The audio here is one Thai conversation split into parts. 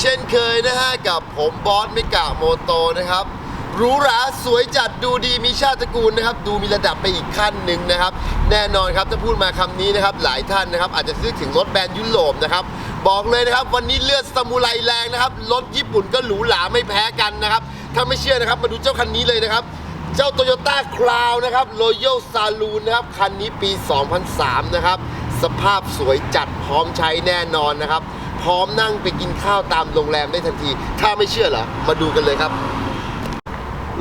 เช่นเคยนะฮะกับผมบอสมิกะโมโตนะครับหรูหราสวยจัดดูดีมีชาติตระกูลนะครับ ดูมีระดับไปอีกขั้นหนึ่งนะครับ แน่นอนครับถ้าพูดมาคำนี้นะครับ หลายท่านนะครับ อาจจะนึกถึงรถแบรนด์ยุโรปนะครับ บอกเลยนะครับ วันนี้เลือดสมุไรแรงนะครับ รถญี่ปุ่นก็หรูหราไม่แพ้กันนะครับ ถ้าไม่เชื่อนะครับ มาดูเจ้าคันนี้เลยนะครับ เจ้า Toyota Crown นะครับ Royal Saloon นะครับ คันนี้ปี 2003 นะครับ สภาพสวยจัดพร้อมใช้แน่นอนนะครับ พร้อมนั่งไปกินข้าวตามโรงแรมได้ทันที ถ้าไม่เชื่อเหรอ มาดูกันเลยครับ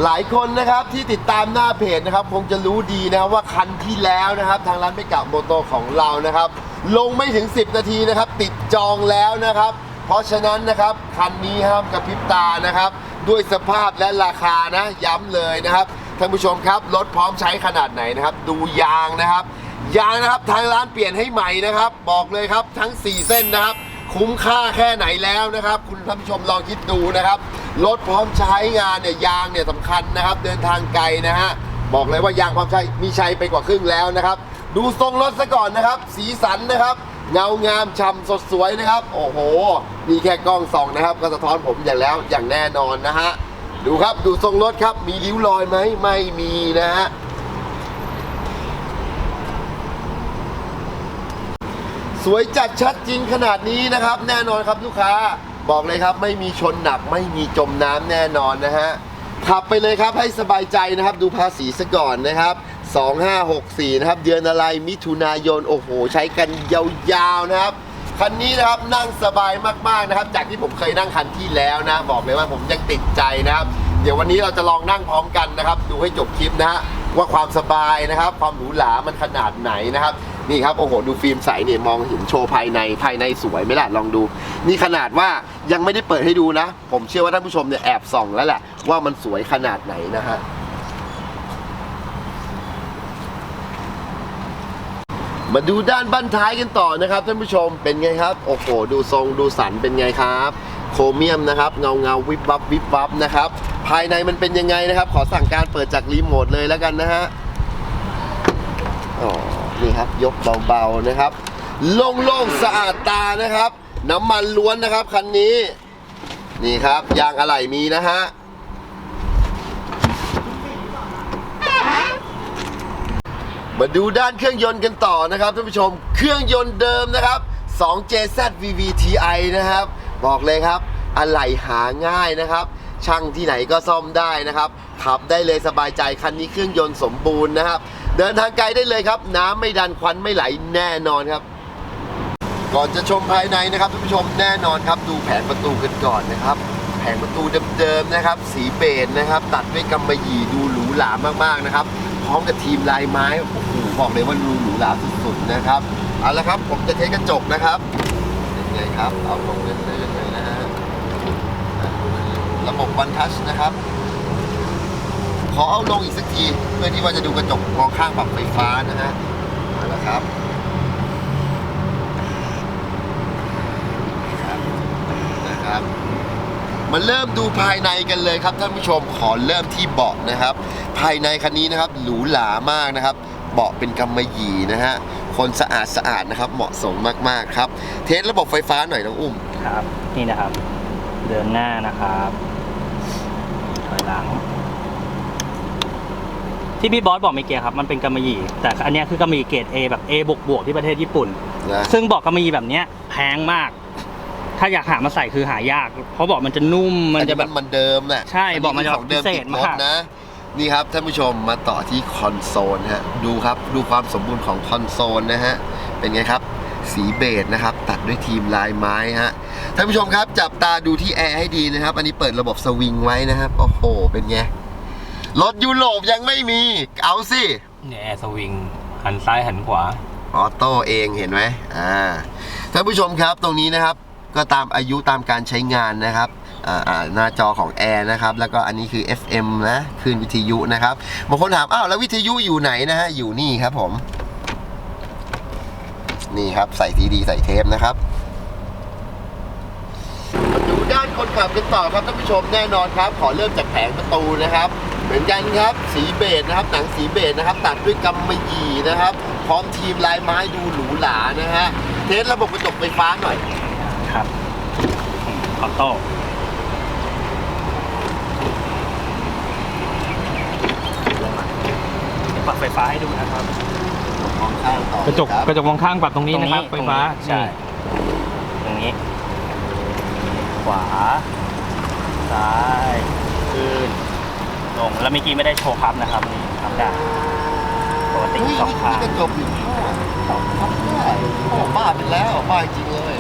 หลายคนนะครับที่ติดตามหน้าเพจนะครับ คงจะรู้ดีนะว่าคันที่แล้วนะครับ ทางร้านไม่กับโมโตของเรานะครับ ลงไม่ถึง 10 นาทีนะครับ ติดจองแล้วนะครับ เพราะฉะนั้นนะครับคันนี้ห้ามกระพริบตานะครับ ด้วยสภาพและราคานะย้ำเลยนะครับท่านผู้ชมครับรถพร้อมใช้ขนาดไหนนะครับ ดูยางนะครับยางนะครับทางร้านเปลี่ยนให้ใหม่นะครับ บอกเลยครับทั้ง 4 เส้นนะครับ คุ้มค่าแค่ไหนแล้วนะครับ คุณท่านผู้ชมลองคิดดูนะครับรถพร้อมใช้งานเนี่ยยางเนี่ยสำคัญนะครับ เดินทางไกลนะฮะบอกเลยว่ายางพร้อมใช้มีใช้ไปกว่าครึ่งแล้วนะครับ ดูทรงรถซะก่อนนะครับ สีสันนะครับ เงางามฉ่ำสดสวยนะครับ โอ้โหนี่แค่กล้องส่องนะครับ ก็สะท้อนผมอย่างแล้วอย่างแน่นอนนะฮะดูครับดูทรงรถครับมีริ้วรอยไหมไม่มีนะฮะ สวยจัดชัดจริงขนาดนี้นะครับ แน่นอนครับลูกค้าบอกเลยครับ ไม่มีชนหนักไม่มีจมน้ำแน่นอนนะฮะขับไปเลยครับให้สบายใจนะครับ ดูภาษีซะก่อนนะครับ 2564 นะครับ เดือนอะไรมิถุนายน โอ้โห ใช้กันยาวๆนะครับคันนี้นะครับนั่งสบายมากๆนะครับ จากที่ผมเคยนั่งคันที่แล้วนะ บอกเลยว่าผมยังติดใจนะครับ เดี๋ยววันนี้เราจะลองนั่งพร้อมกันนะครับ ดูให้จบคลิปนะฮะว่าความสบายนะครับ ความหรูหรามันขนาดไหนนะครับ นี่ครับโอ้โหดูฟิล์มใสเนี่ยมองเห็นโชว์ภายในภายในสวยไหมล่ะลองดู นี่ขนาดว่ายังไม่ได้เปิดให้ดูนะ ผมเชื่อว่าท่านผู้ชมเนี่ยแอบส่องแล้วแหละว่ามันสวยขนาดไหนนะฮะมาดูด้านบั้นท้ายกันต่อนะครับท่านผู้ชมเป็นไงครับ โอ้โห ดูทรงดูสันเป็นไงครับ โครเมียมนะครับ เงาเงาวิบวับวิบวับนะครับ ภายในมันเป็นยังไงนะครับ ขอสั่งการเปิดจากรีโมทเลยแล้วกันนะฮะอ๋อ นี่ครับ ยกเบาๆนะครับ โล่งๆสะอาดตานะครับ น้ำมันล้วนนะครับคันนี้ นี่ครับยางอะไหล่มีนะฮะมาดูด้านเครื่องยนต์กันต่อนะครับท่านผู้ชม เครื่องยนต์เดิมนะครับ 2JZ VVTi นะครับ บอกเลยครับ อะไหล่หาง่ายนะครับ ช่างที่ไหนก็ซ่อมได้นะครับ ขับได้เลยสบายใจ คันนี้เครื่องยนต์สมบูรณ์นะครับ เดินทางไกลได้เลยครับ น้ำไม่ดันควันไม่ไหลแน่นอนครับ ก่อนจะชมภายในนะครับท่านผู้ชมแน่นอนครับดูแผงประตูกันก่อนนะครับ แผงประตูเดิมๆนะครับ สีเบจนะครับ ตัดด้วยกำมะหยี่ดูหรูหรามากๆนะครับ พร้อมกับทีมลายไม้โอ้โหบอกเลยว่าดูหรูหราสุดๆนะครับเอาละครับผมจะเทกระจกนะครับเป็นไงครับเอาลงเรื่อยๆเลยนะฮะระบบวันทัชนะครับ ขอเอาลงอีกสักที เพื่อที่ว่าจะดูกระจกมองข้างปรับไฟฟ้านะฮะเอาละครับนะครับ มาเริ่มดูภายในกันเลยครับท่านผู้ชมขอเริ่มที่เบาะนะครับ ภายในคันนี้นะครับหรูหรามากนะครับเบาะเป็นกำมะหยี่นะฮะคนสะอาดสะอาดนะครับ เหมาะสมมากๆครับ เทสระบบไฟฟ้าหน่อยน้องอุ้มครับ นี่นะครับ เดินหน้านะครับถอยหลัง ที่พี่บอสบอกเมื่อกี้ครับมันเป็นกำมะหยี่แต่อันเนี้ยคือกำมะหยี่เกรด A แบบ A บวกบวกๆที่ประเทศญี่ปุ่น นะซึ่งเบอกกำมะหยี่แบบเนี้ยแพงมาก ถ้าอยากหามาใส่คือหายาก เพราะเบอกมันจะนุ่มมันจะแบบมันเดิมแหละใช่บอกมันจะของเดิมพิเศติษดรถมาก นะ นี่ครับท่านผู้ชมมาต่อที่คอนโซลฮะ ดูครับดูความสมบูรณ์ของคอนโซลนะฮะ เป็นไงครับ สีเบจนะครับ ตัดด้วยทีมลายไม้ฮะ ท่านผู้ชมครับจับตาดูที่แอร์ให้ดีนะครับ อันนี้เปิดระบบสวิงไว้นะครับ โอ้โห เป็นไง รถยุโรปยังไม่มี เอาสิเนี่ยแอร์สวิงหันซ้ายหันขวา ออโต้เองเห็นไหมอ่าท่านผู้ชมครับตรงนี้นะครับ ก็ตามอายุตามการใช้งานนะครับอ่าอ่าหน้าจอของแอร์นะครับ แล้วก็อันนี้คือ FM นะคลื่นวิทยุนะครับบางคนถามอ้าวแล้ววิทยุอยู่ไหนนะฮะอยู่นี่ครับผม นี่ครับใส่ทีดีใส่เทปนะครับมาดูด้านคนขับกันต่อครับท่านผู้ชมแน่นอนครับ ขอเริ่มจากแผงประตูนะครับ เหมือนกันครับสีเบจนะครับหนังสีเบจนะครับ ตัดด้วยกำมะหยี่นะครับ พร้อมทีมลายไม้ดูหรูหรานะฮะเทสระบบกระจกไฟฟ้าหน่อยครับอืมออโต้ปรับไฟฟ้าให้ดูนะครับมองข้างต่อกระจกครับกระจกมองข้างปรับตรงนี้นะครับไฟฟ้าตรงนี้ใช่ตรงนี้ ขวา ซ้ายขึ้น ลง แล้วเมื่อกี้ไม่ได้โชว์พับนะครับนี่ทำได้ปกติอุ้ยสองนี่ข้างกระจกอยู่ข้างสองข้างได้โอ้บ้าไปแล้วบ้าจริงเลย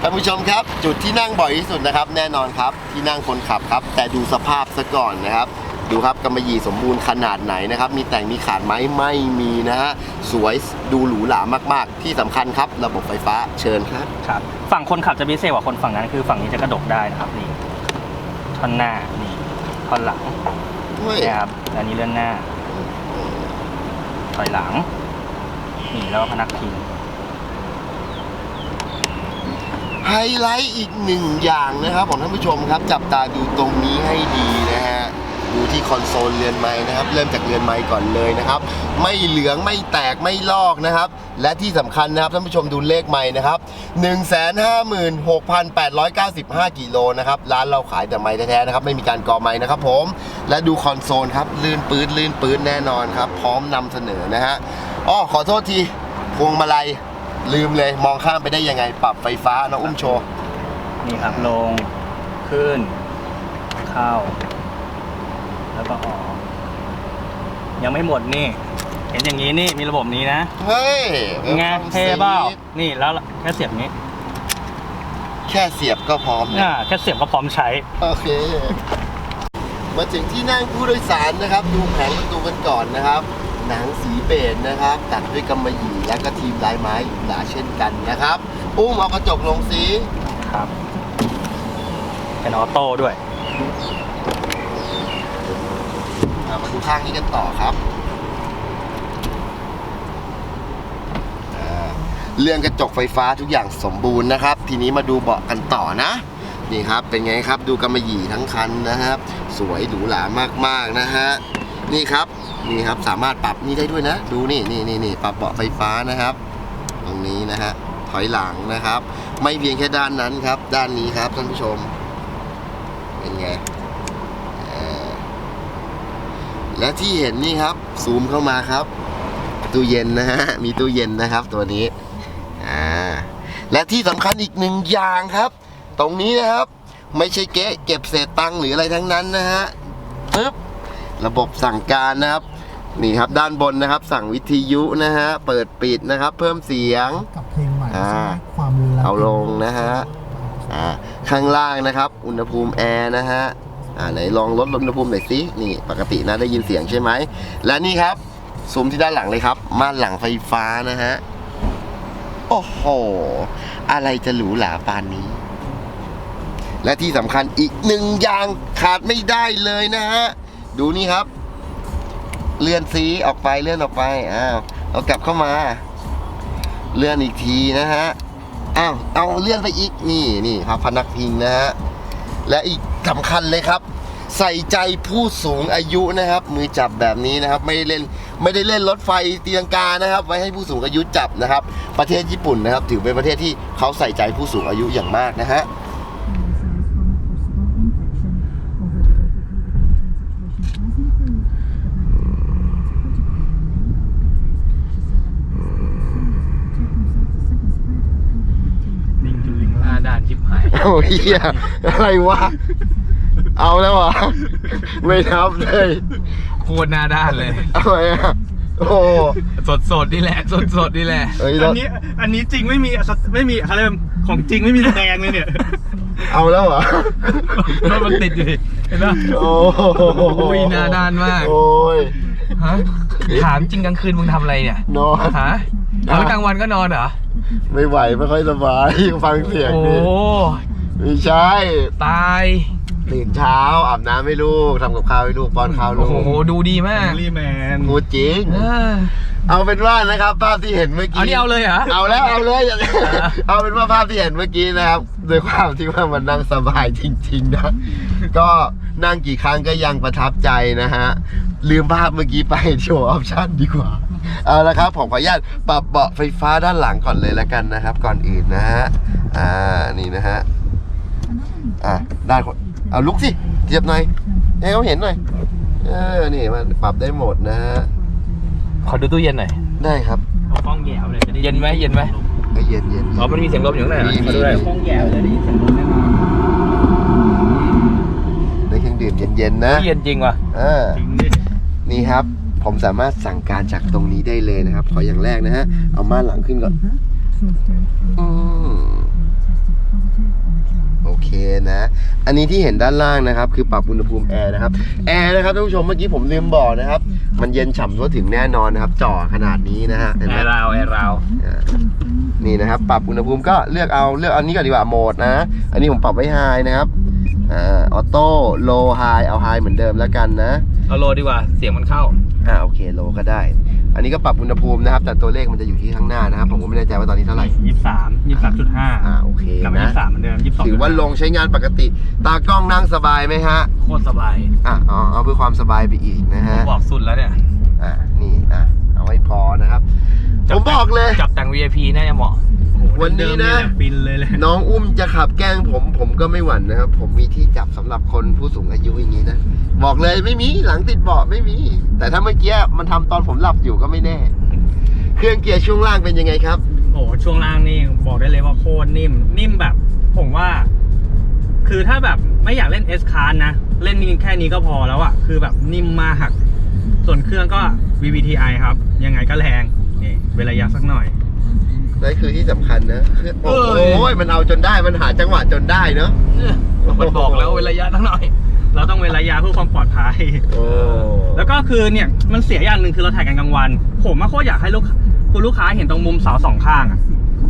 ท่านผู้ชมครับ จุดที่นั่งบ่อยที่สุดนะครับ แน่นอนครับที่นั่งคนขับครับ แต่ดูสภาพซะก่อนนะครับ ดูครับกำมะหยี่สมบูรณ์ขนาดไหนนะครับ มีแต่งมีขาดไหมไม่มีนะฮะสวยดูหรูหรามากๆ ที่สำคัญครับ ระบบไฟฟ้าเชิญครับ ครับฝั่งคนขับจะพิเศษกว่าคนฝั่งนั้นคือฝั่งนี้จะกระดกได้นะครับนี่ท่อนหน้านี่ท่อนหลัง ด้วย นะครับอันนี้เลื่อนหน้า ถอยหลัง นี่แล้วก็พนักพิง ไฮไลท์อีกหนึ่งอย่างนะครับของท่านผู้ชมครับ จับตาดูตรงนี้ให้ดีนะฮะ ดูที่คอนโซลเรือนไม้นะครับ เริ่มจากเรือนไม้ก่อนเลยนะครับ ไม่เหลืองไม่แตกไม่ลอกนะครับ และที่สำคัญนะครับท่านผู้ชมดูเลขไม้นะครับ156,895 กิโลนะครับร้านเราขายแต่ไม้แท้ๆนะครับไม่มีการกอไม้นะครับผมและดูคอนโซลครับลื่นปื้ดลื่นปื้ดแน่นอนครับ พร้อมนำเสนอนะฮะอ้อขอโทษทีพวงมาลัยลืมเลยมองข้ามไปได้ยังไง ปรับไฟฟ้าน้องอุ้มโชว์นี่ครับลงขึ้น เข้า แล้วก็ออกยังไม่หมดนี่ เห็นอย่างนี้นี่มีระบบนี้นะเฮ้ยไงเท่เปล่านี่แล้วแค่เสียบนี้แค่เสียบก็พร้อมอ่าแค่เสียบก็พร้อมใช้ โอเค มาถึงที่นั่งผู้โดยสารนะครับ ดูแผงประตูกันก่อนนะครับ หนังสีเบจนะครับ ตัดด้วยกำมะหยี่และก็ทีมลายไม้หลาเช่นกันนะครับ อุ้มเอากระจกลงสีครับเป็นออโต้ด้วยอะ มาดูข้างนี้กันต่อครับ เรื่องกระจกไฟฟ้าทุกอย่างสมบูรณ์นะครับ ทีนี้มาดูเบาะกันต่อนะนี่ครับเป็นไงครับดูกำมะหยี่ทั้งคันนะครับ สวยหรูหรามากๆนะฮะนี่ครับนี่ครับสามารถปรับนี่ได้ด้วยนะ ดูนี่นี่นี่นี่ปรับเบาะไฟฟ้านะครับ ตรงนี้นะฮะถอยหลังนะครับ ไม่เพียงแค่ด้านนั้นครับ ด้านนี้ครับท่านผู้ชมเป็นไงเอ่อ และที่เห็นนี่ครับซูมเข้ามาครับ ตู้เย็นนะฮะมีตู้เย็นนะครับตัวนี้อ่าและที่สำคัญอีกหนึ่งอย่างครับ ตรงนี้นะครับ ไม่ใช่เก๊ะเก็บเศษตังค์หรืออะไรทั้งนั้นนะฮะปึ๊บระบบสั่งการนะครับนี่ครับด้านบนนะครับ สั่งวิทยุนะฮะเปิดปิดนะครับ เพิ่มเสียงกับเพลงใหม่อ่าความรุนแรงเอาลงนะฮะอ่าข้างล่างนะครับ อุณหภูมิแอร์นะฮะ อ่าไหนลองลดอุณหภูมิหน่อยสินี่ปกตินะได้ยินเสียงใช่ไหม และนี่ครับซูมที่ด้านหลังเลยครับม่านหลังไฟฟ้านะฮะ โอ้โห อะไรจะหรูหราปานนี้ และที่สำคัญอีกหนึ่งอย่างขาดไม่ได้เลยนะฮะ ดูนี่ครับ เลื่อนซีออกไปเลื่อนออกไป อ้าวเอากลับเข้ามา เลื่อนอีกทีนะฮะ อ้าวเอาเลื่อนไปอีกนี่นี่ครับพนักพิงนะฮะ และอีกสำคัญเลยครับ ใส่ใจผู้สูงอายุนะครับ มือจับแบบนี้นะครับ ไม่ได้เล่นไม่ได้เล่นรถไฟตีลังกานะครับ ไว้ให้ผู้สูงอายุจับนะครับ ประเทศญี่ปุ่นนะครับ ถือเป็นประเทศที่เขาใส่ใจผู้สูงอายุอย่างมากนะฮะนิ่งจุลิงหน้าด้านชิบหาย โอ้ยเหี้ยอะไรวะ เอาแล้วเหรอไม่นับเลยโคตรหน้าด้านเลย เอาไงอะโอ้สดสดๆนี่แหละ สดสดๆนี่แหละ เฮ้ยอัเรานนี้อันนี้จริงไม่มีไม่มีอะไรของจริงไม่มีแสดงเลยเนี่ย เอาแล้วเหรอรถมันติดอยู่ดิเห็นปะโอ้โอ้ยหน้าด้านมาก โอ้ย ฮะ ถามจริงกลางคืนมึงทำอะไรเนี่ย นอน ฮะแล้วกลางวันก็นอนเหรอ ไม่ไหวไม่ค่อยสบายฟังเสียงโอ้ดิไม่ใช่ ตาย ตื่นเช้าอาบน้ำให้ลูกทำกับข้าวให้ลูกป้อนข้าวลูโอ้กโหดูดีมากรีแมนพูดจริง เออ เอาเป็นว่านะครับ ภาพที่เห็นเมื่อกี้เอานี่เอาเลยเหรอ เอาแล้วเอาเลยอย่าเอาเป็นว่าภาพที่เห็นเมื่อกี้นะครับโดยความที่ว่ามันนั่งสบายจริงๆนะก็นั่งกี่ครั้งก็ยังประทับใจนะฮะลืมภาพเมื่อกี้ไปโชว์ออปชั่นดีกว่าเอาละครับผมขออนุญาตปรับเบาะไฟฟ้าด้านหลังก่อนเลยแล้วกันนะครับ ก่อนอื่นนะฮะอ่านี่นะฮะอะด้านคน เอาลุกสิเทียบหน่อยให้เขาเห็นหน่อย เออ นี่มันปรับได้หมดนะฮะ ขอดูตู้เย็นหน่อย ได้ครับเอากล้องแย่เลยจะได้เย็นไหมเย็นไหมก็เย็นเย็น อ๋อมันมีเสียงลมอยู่ข้างในเหรอมีขอดูหน่อยกล้องแย่เลยได้ยินเสียงรถแน่นอนได้เครื่องดื่มเย็นๆนะ ตู้เย็นจริงว่ะเออ จริงดินี่ครับ ผมสามารถสั่งการจากตรงนี้ได้เลยนะครับ ขออย่างแรกนะฮะ เอาม่านหลังขึ้นก่อน เคนะ อันนี้ที่เห็นด้านล่างนะครับ คือปรับอุณหภูมิแอร์นะครับ แอร์นะครับท่านผู้ชมเมื่อกี้ผมลืมบอกนะครับ มันเย็นฉ่ำทั่วถึงแน่นอนนะครับ จ่อขนาดนี้นะฮะเห็นแอไหมร์ราวแอร์ราวอ่านี่นะครับ ปรับอุณหภูมิก็เลือกเอาเลือกอันนี้ก่อนดีกว่าโหมดนะ อันนี้ผมปรับไว้ไฮนะครับอ่าออโต้โลไฮเอาไฮเหมือนเดิมแล้วกันนะ เอาโลดีกว่าเสียงมันเข้า อ่าโอเคโลก็ได้ อันนี้ก็ปรับอุณหภูมินะครับ แต่ตัวเลขมันจะอยู่ที่ข้างหน้านะครับ ผมก็ไม่แน่ใจว่าตอนนี้เท่าไหร่ ยี่สิบสามยี่สิบสามจุดห้าอ่าโอเคกลับมายี่นะสิบสามเหมือนเดิมยี่สิบสองถือว่าลงใช้งานปกติ ตากล้องนั่งสบายไหมฮะ โคตรสบายอะเอาเอาเพื่อความสบายไปอีกนะฮะบอกสุดแล้วเนี่ยอ่านี่อะเอาไว้พอนะครับ ผมบอกเลย จับแต่ง VIP น่าจะเหมาะ วันนี้นะฟินเลยแหละน้องอุ้มจะขับแกล้งผมผมก็ไม่หวั่นนะครับ ผมมีที่จับสำหรับคนผู้สูงอายุอย่างนี้นะ บอกเลยไม่มีหลังติดเบาะไม่มี แต่ถ้าเมื่อกี้มันทำตอนผมหลับอยู่ก็ไม่แน่ เครื่องเกียร์ช่วงล่างเป็นยังไงครับ โอ้โหช่วงล่างนี่บอกได้เลยว่าโคตรนิ่ม นิ่มแบบ ผมว่า คือถ้าแบบไม่อยากเล่น S คาร์นะ เล่นนี่แค่นี้ก็พอแล้วอะคือแบบนิ่มมากส่วนเครื่องก็ VVTi ครับ ยังไงก็แรงนี่เวลายะสักหน่อย นั่นคือที่สำคัญนะคือโอ้เอ้ยโหมันเอาจนได้มันหาจังหวะจนได้เนอะมันบอกแล้วเวลาระยะทั้งหน่อย เราต้องเว้นระยะเพื่อความปลอดภัย โอ้แล้วก็คือเนี่ยมันเสียอย่างหนึ่งคือเราถ่ายกันกลางวัน ผมอะโคตรอยากให้ลูกคุณลูกค้าเห็นตรงมุมเสาสองข้างอะ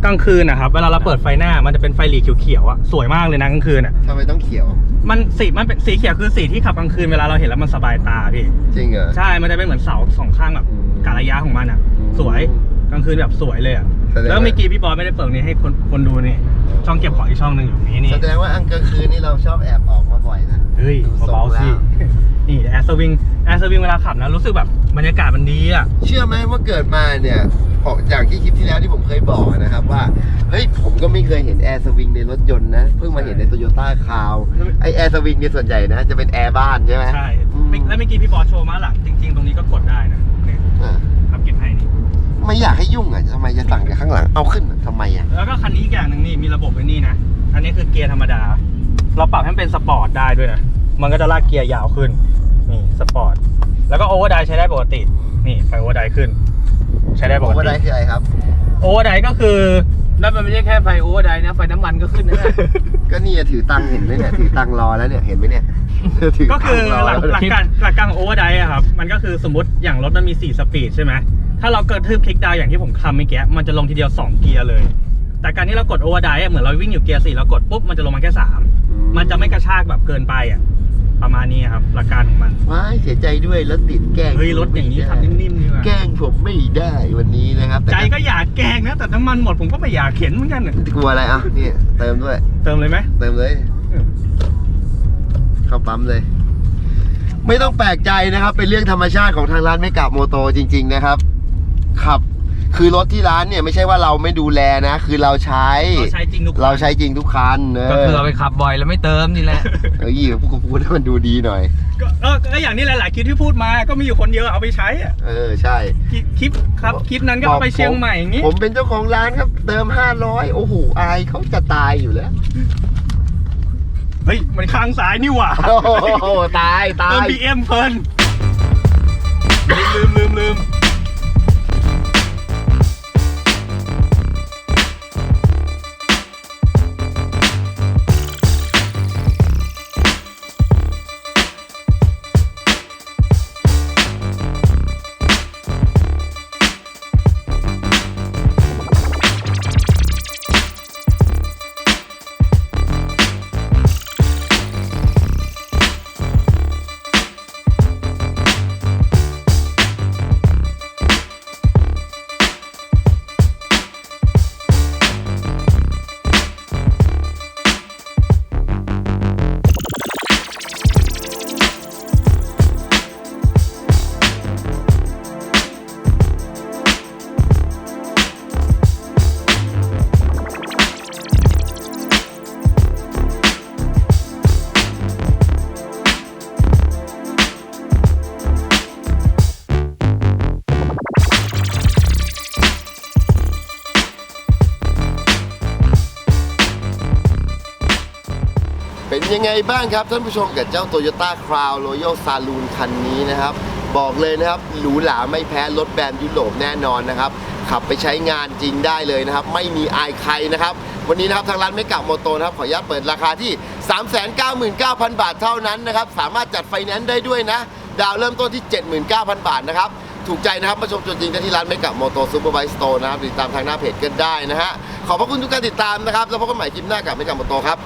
กลางคืนนะครับเวลาเราเปิดไฟหน้ามันจะเป็นไฟหลีเขียวๆอะสวยมากเลยนะกลางคืนอะทำไมต้องเขียว มันสีมันเป็นสีเขียวคือสีที่ขับกลางคืนเวลาเราเห็นแล้วมันสบายตาพี่จริงเหรอใช่มันจะเป็นเหมือนเสาสองข้างแบบอืมกะระยะของมันอะอืมสวย กลางคืนแบบสวยเลยอะแสดงว่า แล้วเมื่อกี้พี่บอยไม่ได้เปิดนี้ให้คนคนดูนี่ ช่องเก็บของอีกช่องหนึ่งอยู่นี้นี่แสดงว่าอังกลางคืนนี่เราชอบแอบออกมาบ่อยนะ เฮ้ยดูทรงเบาๆสิแล้ว นี่แอร์สวิงแอร์สวิงเวลาขับนะรู้สึกแบบบรรยากาศมันดีอะเชื่อไหมว่าเกิดมาเนี่ยผมอย่างที่คลิปที่แล้วที่ผมเคยบอกนะครับว่า เฮ้ย ผมก็ไม่เคยเห็นแอร์สวิงในรถยนต์นะ เพิ่งมาเห็นในโตโยต้าคาวไอแอร์สวิงเนี่ยส่วนใหญ่นะ จะเป็นแอร์บ้านใช่ไหม ใช่อืม แล้วเมื่อกี้พี่บอสโชว์มาหลังจริง ๆ ตรงนี้ก็กดได้นะเนี่ยอะขับเก็บให้นี่ ไม่อยากให้ยุ่งอะทำไมจะสั่งจากข้างหลังเอาขึ้นทำไมอะแล้วก็คันนี้อีกอย่างหนึ่งนี่มีระบบไว้นี่นะ อันนี้คือเกียร์ธรรมดา เราปรับให้มันเป็นสปอร์ตได้ด้วยนะ มันก็จะลากเกียร์ยาวขึ้น นี่สปอร์ต แล้วก็โอเวอร์ไดใช้ได้ปกติ นี่ไฟโอเวอร์ไดขึ้น ใช้ได้ปผมกว่าติได้คืออะไรครับ โอเวอร์ไดก็คือแล้วมันไม่ใช่แค่ไฟโอเวอร์ไดนะ ไฟน้ำมันก็ขึ้นนะเนี่ยก็นี่ถือตังค์เห็นไหมเนี่ยถือตังค์รอแล้วเนี่ยเห็นไหมเนี่ยถืก็คือตังรหลักแล้วหลักการหลักการของโอเวอร์ไดอะครับ มันก็คือสมมติอย่างรถมันมี 4 สปีดใช่ไหม ถ้าเราเกิดทึบคลิกดาวน์อย่างที่ผมทำเมื่อกี้มันจะลงทีเดียว 2 เกียร์เลย แต่การที่เรากดโอเวอร์ไดอะเหมือนเราวิ่งอยู่เกียร์4เรากดปุ๊บมันจะลงมาแค่3มันจะไม่กระชากแบบเกินไปอะประมาณนี้ครับ หลักการของมันว้ายเสียใจด้วยแล้วติดแกล้งเฮ้ยรถอย่างนี้ขับนิ่มๆดีกว่าแกล้งผมไม่ได้วันนี้นะครับแต่ใจก็อยากแกล้งนะแต่น้ำมันหมดผมก็ไม่อยากเข็นเหมือนกันอะกลัวอะไรอะนี่เติมด้วย เติมเลยไหมเติมเลยเข้าปั๊มเลย ไม่ต้องแปลกใจนะครับ เป็นเรื่องธรรมชาติของทางร้านไม่กลับโมโตจริง ๆ นะครับ ขับ คือรถที่ร้านเนี่ยไม่ใช่ว่าเราไม่ดูแลนะ คือเราใช้ เราใช้จริงทุกเราใช้จริงทุกคันเอก็คือเราไปขับบ่อยแล้วไม่เติมนี่แหละ เออยี่พูดพูดให้มันดูดีหน่อย ก็เออก็อย่างนี้หลายๆคลิปที่พูดมาก็มีอยู่คนเดียวเอาไปใช้อะเออใช่ คลิปคลิปครับคลิปนั้นก็เอาไปเชียงใหม่อย่างงี้ผมเป็นเจ้าของร้านครับ เติม 500 โอ้โห อายเขาจะตายอยู่แล้ว เฮ้ยมันข้างซ้ายนี่หว่าโอ้โห ตาย ตาเติมย บีเอ็มเพลินลืมลืมลืมลืม ยังไงบ้างครับท่านผู้ชมกับเจ้า Toyota Crown Royal Saloon คันนี้นะครับ บอกเลยนะครับหรูหราไม่แพ้รถแบรนด์ยุโรปแน่นอนนะครับขับไปใช้งานจริงได้เลยนะครับ ไม่มีอายใครนะครับ วันนี้นะครับทางร้านไม่กับโมโตนะครับ ขออนุญาตเปิดราคาที่ 399,000 บาทเท่านั้นนะครับ สามารถจัดไฟแนนซ์ได้ด้วยนะ ดาวเริ่มต้นที่ 79,000 บาทนะครับ ถูกใจนะครับ มาชมตัวจริงได้ที่ร้านไม่กับโมโตซูเปอร์ไบสโตร์นะครับ ติดตามทางหน้าเพจกันได้นะฮะ ขอบพระคุณทุกการติดตามนะครับ แล้วพบกันใหม่คลิปหน้ากับไม่กับโมโตครับ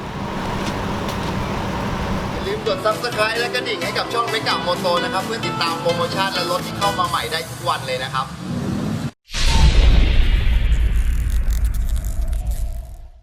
กด subscribe และกระดิ่งให้กับช่องไม่กับโมโตนะครับ เพื่อติดตามโปรโมชั่นและรถที่เข้ามาใหม่ได้ทุกวันเลยนะครับ